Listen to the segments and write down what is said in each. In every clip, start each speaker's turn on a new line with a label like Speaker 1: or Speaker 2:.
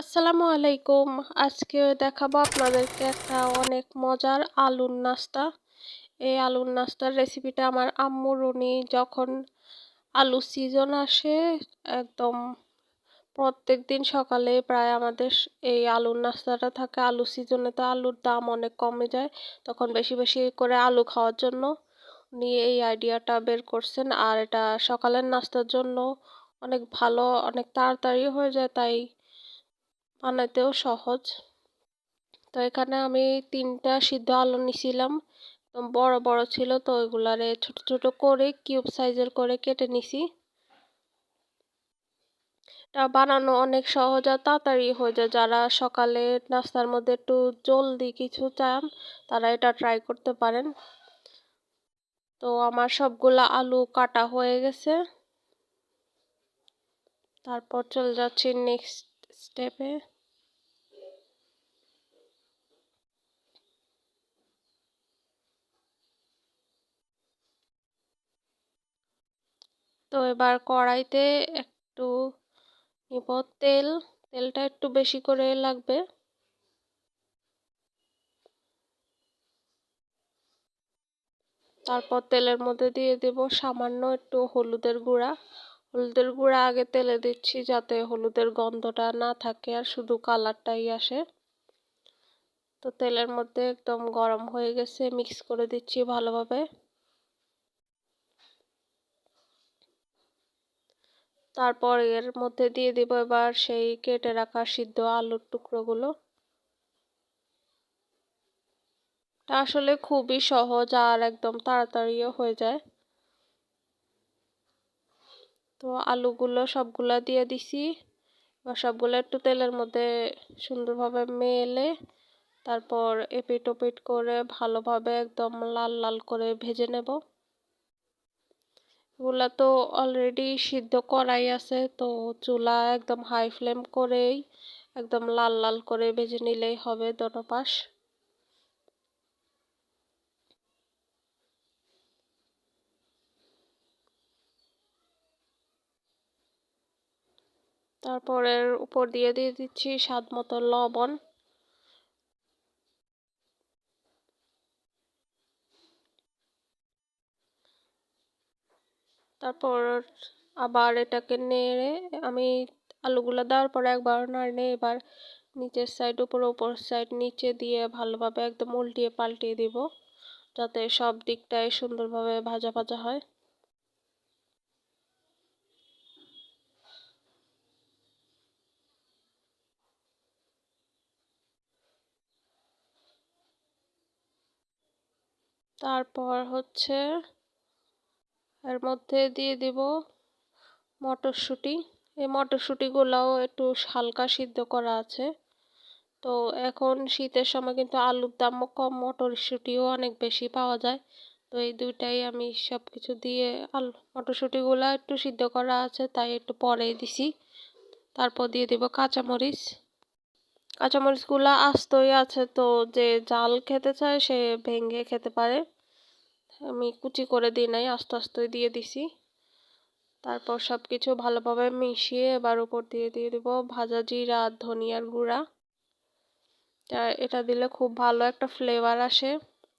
Speaker 1: আসসালামু আলাইকুম। আজকে দেখাবো আপনাদেরকে একটা অনেক মজার আলুর নাস্তা। এই আলুর নাস্তার রেসিপিটা আমার আম্মুর উনি যখন আলু সিজন আসে, একদম প্রত্যেক দিন সকালে প্রায় আমাদের এই আলুর নাস্তাটা থাকে। আলু সিজনে তো আলুর দাম অনেক কমে যায়, তখন বেশি বেশি করে আলু খাওয়ার জন্য উনি এই আইডিয়াটা বের করছেন। আর এটা সকালের নাস্তার জন্য অনেক ভালো, অনেক তাড়াতাড়ি হয়ে যায়, তাই বানাতেও সহজ। তো এখানে আমি তিনটা সিদ্ধ আলু নিছিলাম। বড় বড় ছিল, তো ওইগুলারে ছোট ছোট করে কিউব সাইজের করে কেটে নিছি। এটা বানানো অনেক সহজ আর তাড়াতাড়ি হয়ে যায়। যারা সকালে নাস্তার মধ্যে একটু জলদি কিছু চান, তারা এটা ট্রাই করতে পারেন। তো আমার সবগুলা আলু কাটা হয়ে গেছে। তারপর চলে যাচ্ছি নেক্সট স্টেপে তো এবার কড়াইতে একটু নিব তেল। তেলটা একটু বেশি করে লাগবে। তারপর তেলের মধ্যে দিয়ে দেব সামান্য একটু হলুদের গুঁড়া। হলুদের গুঁড়া আগে তেলে দিচ্ছি যাতে হলুদের গন্ধটা না থাকে আর শুধু কালারটাই আসে। তো তেলের মধ্যে একদম গরম হয়ে গেছে, মিক্স করে দিচ্ছি ভালোভাবে। তারপর এর মধ্যে দিয়ে দিব এবার সেই কেটে রাখা সিদ্ধ আলুর টুকরোগুলো। আসলে খুবই সহজ আর একদম তাড়াতাড়িও হয়ে যায়। তো আলুগুলো সবগুলা দিয়ে দিছি। এবার সবগুলো একটু তেলের মধ্যে সুন্দরভাবে মেলে, তারপর এপিট ওপিট করে ভালোভাবে একদম লাল লাল করে ভেজে নেব। এগুলা তো অলরেডি সিদ্ধ করাই আছে, তো চুলা একদম হাই ফ্লেম করেই একদম লাল লাল করে ভেজে নিলেই হবে দোনো পাশ তারপরের উপর দিয়ে দিয়ে দিচ্ছি স্বাদ মতো লবণ। তারপর আবার এটাকে নেড়ে আমি আলুগুলো দেওয়ার পরে একবার নাড়ে এবার নিচের সাইড উপর উপর সাইড নিচে দিয়ে ভালোভাবে একদম উল্টিয়ে পাল্টিয়ে দিব যাতে সব দিকটাই সুন্দরভাবে ভাজা ভাজা হয়। তারপর হচ্ছে এর মধ্যে দিয়ে দিব মটরশুঁটি। এই মটরশুঁটিগুলোও একটু হালকা সিদ্ধ করা আছে। তো এখন শীতের সময় কিন্তু আলুর দামও কম, মটরশুঁটিও অনেক বেশি পাওয়া যায়। তো এই দুইটাই আমি সব কিছু দিয়ে আলু, মটরশুঁটিগুলো একটু সিদ্ধ করা আছে, তাই একটু পরেই দিছি। তারপর দিয়ে দিব কাঁচামরিচ। কাঁচামরিচগুলো আস্তই আছে, তো যে জাল খেতে চায় সে ভেঙে খেতে পারে। আমি কুচি করে দিই নাই, আস্তে আস্তে দিয়ে দিছি। তারপর সব কিছু ভালোভাবে মিশিয়ে এবার উপর দিয়ে দিয়ে দিব ভাজা জিরা আর ধনিয়ার গুঁড়া। এটা দিলে খুব ভালো একটা ফ্লেভার আসে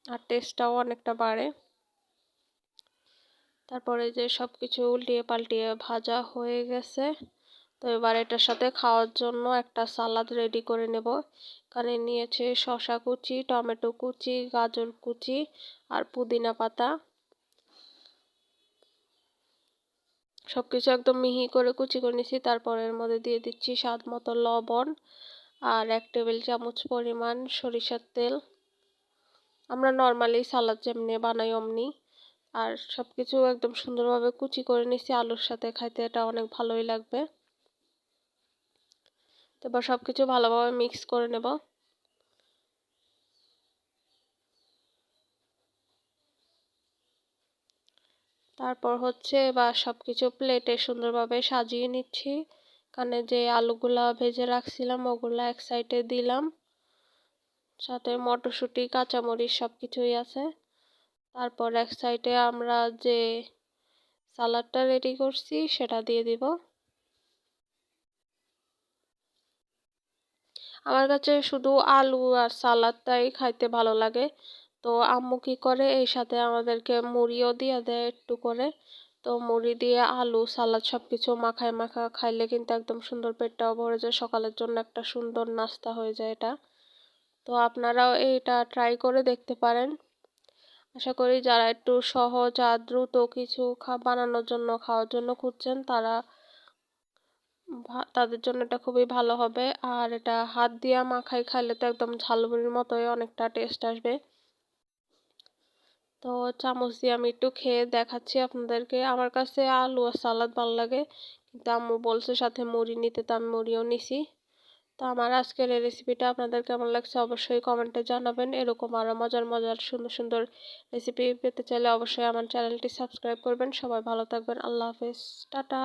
Speaker 1: আর টেস্টটাও অনেকটা বাড়ে। তারপরে যে সব কিছু উল্টিয়ে পাল্টিয়ে ভাজা হয়ে গেছে। তো এবার এটার সাথে খাওয়ার জন্য একটা সালাদ রেডি করে নেব। এখানে নিয়েছে শশা কুচি, টমেটো কুচি, গাজর কুচি আর পুদিনা পাতা। সব কিছু একদম মিহি করে কুচি করে নিয়েছি। তারপর এর মধ্যে দিয়ে দিচ্ছি স্বাদ মতো লবণ আর এক টেবিল চামচ পরিমাণ সরিষার তেল। আমরা নর্মালি সালাদ যেমনি বানাই, অমনি। আর সব কিছু একদম সুন্দরভাবে কুচি করে নিয়েছি। আলুর সাথে খাইতে এটা অনেক ভালোই লাগবে। এবার সব কিছু ভালোভাবে মিক্স করে নেব। তারপর হচ্ছে বা সব কিছু প্লেটে সুন্দরভাবে সাজিয়ে নিচ্ছি। এখানে যে আলুগুলা ভেজে রাখছিলাম, ওগুলা এক সাইডে দিলাম। সাথে মটরশুঁটি, কাঁচামরিচ সব কিছুই আছে। তারপর এক সাইডে আমরা যে সালাডটা রেডি করছি, সেটা দিয়ে দিব। আমার কাছে শুধু আলু আর সালাদটাই খাইতে ভালো লাগে। তো আম্মু কী করে? এই সাথে আমাদেরকে মুড়িও দিয়ে দেয় একটু করে। তো মুড়ি দিয়ে আলু, সালাদ সব কিছু মাখায় মাখা খাইলে কিন্তু একদম সুন্দর পেটটাও ভরে যায়। সকালের জন্য একটা সুন্দর নাস্তা হয়ে যায় এটা। তো আপনারাও এটা ট্রাই করে দেখতে পারেন। আশা করি যারা একটু সহজ আর দ্রুত কিছু খা, বানানোর জন্য, খাওয়ার জন্য খুঁজছেন তারা তাদের জন্য এটা খুবই ভালো হবে। আর এটা হাত দিয়া মাখাই খাইলে তো একদম ঝালমুড়ির মতোই অনেকটা টেস্ট আসবে। তো চামচ দিয়ে আমি একটু খেয়ে দেখাচ্ছি আপনাদেরকে। আমার কাছে আলু আর সালাদ ভালো লাগে, কিন্তু আম্মু বলছে সাথে মুড়ি নিতে, তো আমি মুড়িও নিছি। তো আমার আজকের এই রেসিপিটা আপনাদের কেমন লাগছে অবশ্যই কমেন্টে জানাবেন। এরকম আরও মজার মজার সুন্দর সুন্দর রেসিপি পেতে চাইলে অবশ্যই আমার চ্যানেলটি সাবস্ক্রাইব করবেন। সবাই ভালো থাকবেন। আল্লাহ হাফেজ। টাটা।